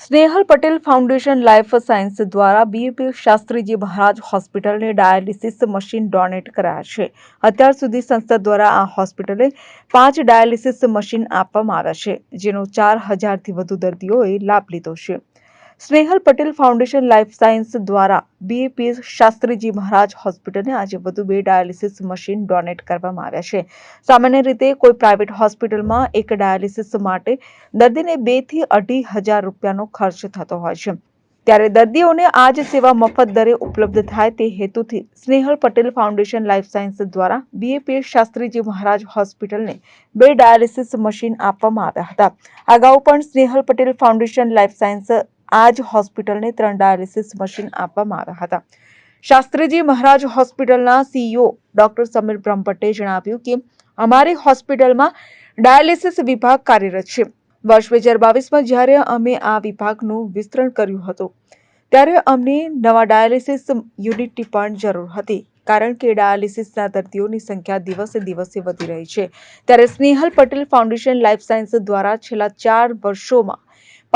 Snehal Patel foundation life science દ્વારા BAP Shastriji Maharaj હોસ્પિટલને dialysis machine donate કરાયા છે. અત્યાર સુધી સંસ્થા દ્વારા આ હોસ્પિટલે પાંચ ડાયાલિસિસ મશીન આપવામાં આવ્યા છે, જેનો ચાર હજારથી વધુ દર્દીઓએ લાભ લીધો છે. Snehal Patel foundation life science દ્વારા બીએપીએસ શાસ્ત્રીજી મહારાજ હોસ્પિટલને આજે વધુ બે ડાયાલિસિસ મશીન ડોનેટ કરવામાં આવ્યા છે. સામાન્ય રીતે કોઈ પ્રાઇવેટ હોસ્પિટલમાં એક ડાયાલિસિસ માટે દર્દીને બેથી અઢી હજાર રૂપિયાનો ખર્ચ થતો હોય છે. ત્યારે દર્દીઓને આ જ સેવા મફત દરે ઉપલબ્ધ થાય તે હેતુથી Snehal Patel foundation life science દ્વારા બીએપીએસ શાસ્ત્રીજી મહારાજ હોસ્પિટલને બે ડાયાલિસિસ મશીન આપવામાં આવ્યા હતા. અગાઉ પણ Snehal Patel foundation life science આ જ હોસ્પિટલને ત્રણ ડાયાલિસિસ મશીન આપવામાં આવ્યા હતા. શાસ્ત્રીજી મહારાજ હોસ્પિટલના સીઈઓ ડોક્ટર સમીર બ્રહ્મભટ્ટે જણાવ્યું કે, અમારી હોસ્પિટલમાં ડાયાલિસિસ વિભાગ કાર્યરત છે. વર્ષ બે હજાર બાવીસમાં જ્યારે અમે આ વિભાગનું વિસ્તરણ કર્યું હતું, ત્યારે અમને નવા ડાયાલિસિસ યુનિટની પણ જરૂર હતી, કારણ કે ડાયાલિસિસના દર્દીઓની સંખ્યા દિવસે દિવસે વધી રહી છે. ત્યારે Snehal Patel foundation life science દ્વારા છેલ્લા ચાર વર્ષોમાં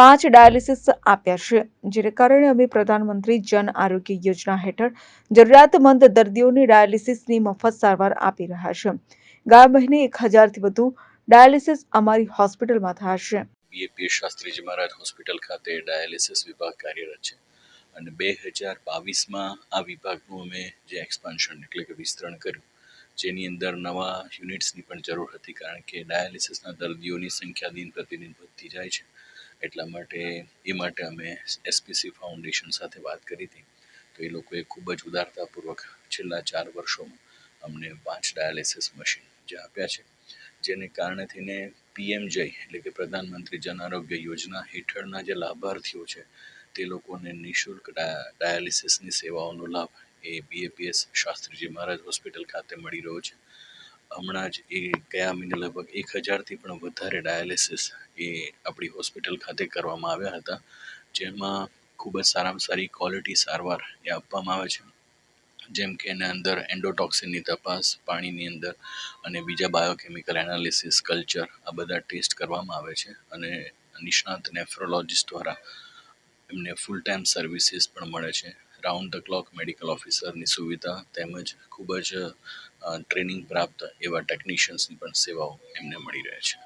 પાંચ ડાયાલિસિસ આપ્યા છે, જેને કારણે અમે પ્રધાનમંત્રી જન આરોગ્ય યોજના હેઠળ જરૂરિયાતમંદ દર્દીઓને ડાયાલિસિસની મફત સારવાર આપી રહ્યા છે. ગયા મહિને એક હજારથી વધુ ડાયાલિસિસ અમારી હોસ્પિટલમાં થયા છે. બીએપીએસ શાસ્ત્રીજી મહારાજ હોસ્પિટલ ખાતે ડાયાલિસિસ વિભાગ કાર્યરત છે અને બે હજાર બાવીસમાં આ વિભાગનું અમે જે એક્સપાન્શન એટલે કે વિસ્તરણ કર્યું, જેની અંદર નવા યુનિટ્સની પણ જરૂર હતી કારણ કે ડાયાલિસિસના દર્દીઓની સંખ્યા દિન પ્રતિદિન વધતી જાય છે. એટલા માટે એ માટે અમે એસપીસી ફાઉન્ડેશન સાથે વાત કરી હતી. તો એ લોકોએ ખૂબ જ ઉદારતાપૂર્વક છેલ્લા ચાર વર્ષોમાં અમને પાંચ ડાયાલિસિસ મશીન જે આપ્યા છે, જેને કારણે થઈને પીએમ જય એટલે કે પ્રધાનમંત્રી જન આરોગ્ય યોજના હેઠળના જે લાભાર્થીઓ છે, તે લોકોને નિઃશુલ્ક ડાયાલિસિસની સેવાઓનો લાભ એ બીએપીએસ શાસ્ત્રીજી મહારાજ હોસ્પિટલ ખાતે મળી રહ્યો છે. હમણાં જ એ ગયા મહિને લગભગ એક હજારથી પણ વધારે ડાયાલિસિસ એ આપણી હોસ્પિટલ ખાતે કરવામાં આવ્યા હતા, જેમાં ખૂબ જ સારામાં સારી ક્વોલિટી સારવાર એ આપવામાં આવે છે. જેમ કે એના અંદર એન્ડોટોક્સિનની તપાસ, પાણીની અંદર અને બીજા બાયોકેમિકલ એનાલિસિસ, કલ્ચર આ બધા ટેસ્ટ કરવામાં આવે છે અને નિષ્ણાત નેફ્રોલોજિસ્ટ દ્વારા એમને ફૂલ ટાઈમ સર્વિસીસ પણ મળે છે. રાઉન્ડ ધ ક્લોક મેડિકલ ઓફિસરની સુવિધા તેમજ ખૂબ જ ટ્રેનિંગ પ્રાપ્ત એવા ટેકનિશિયન્સની પણ સેવાઓ એમને મળી રહે છે.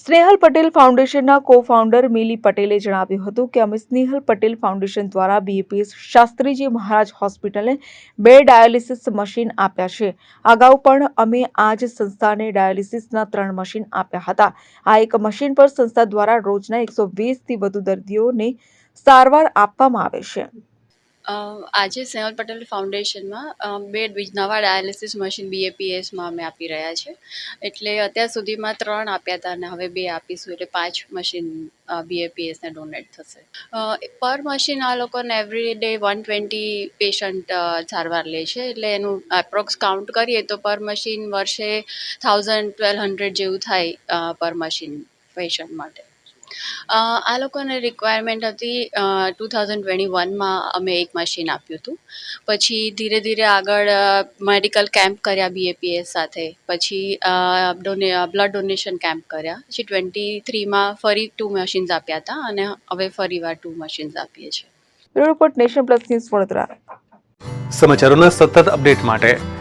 સ્નેહલ પટેલ ફાઉન્ડેશનના કો ફાઉન્ડર મિલી પટેલે જણાવ્યું હતું કે અમે સ્નેહલ પટેલ ફાઉન્ડેશન દ્વારા બીએપીએસ શાસ્ત્રીજી મહારાજ હોસ્પિટલને બે ડાયાલિસિસ મશીન આપ્યા છે. અગાઉ પણ અમે આ જ સંસ્થાને ડાયાલિસિસના ત્રણ મશીન આપ્યા હતા. આ એક મશીન પર સંસ્થા દ્વારા રોજના એકસો વીસથી વધુ દર્દીઓને સારવાર આપવામાં આવે છે. આજે સેવલ પટેલ ફાઉન્ડેશનમાં બે નવા ડાયાલિસિસ મશીન બીએપીએસમાં અમે આપી રહ્યા છે. એટલે અત્યાર સુધીમાં ત્રણ આપ્યા હતા અને હવે બે આપીશું, એટલે પાંચ મશીન બીએપીએસને ડોનેટ થશે. પર મશીન આ લોકોને every day one twenty patient સારવાર લે છે. એટલે એનું એપ્રોક્સ કાઉન્ટ કરીએ તો પર મશીન વર્ષે થાઉઝન્ડ ટ્વેલ્વ હંડ્રેડ જેવું થાય પર મશીન પેશન્ટ માટે. આ લોકોને રિક્વાયરમેન્ટ હતી ટુ થાઉઝન્ડ ટ્વેન્ટી વનમાં અમે એક મશીન આપ્યું હતું. પછી ધીરે ધીરે આગળ મેડિકલ કેમ્પ કર્યા બીએપીએસ સાથે. પછી ડોને બ્લડ ડોનેશન કેમ્પ કર્યા. પછી ટ્વેન્ટી થ્રીમાં ફરી ટુ મશીન્સ આપ્યા હતા અને હવે ફરીવાર ટુ મશીન્સ આપીએ છીએ. Report nation plus news Vadodara. સમાચારોના સતત અપડેટ માટે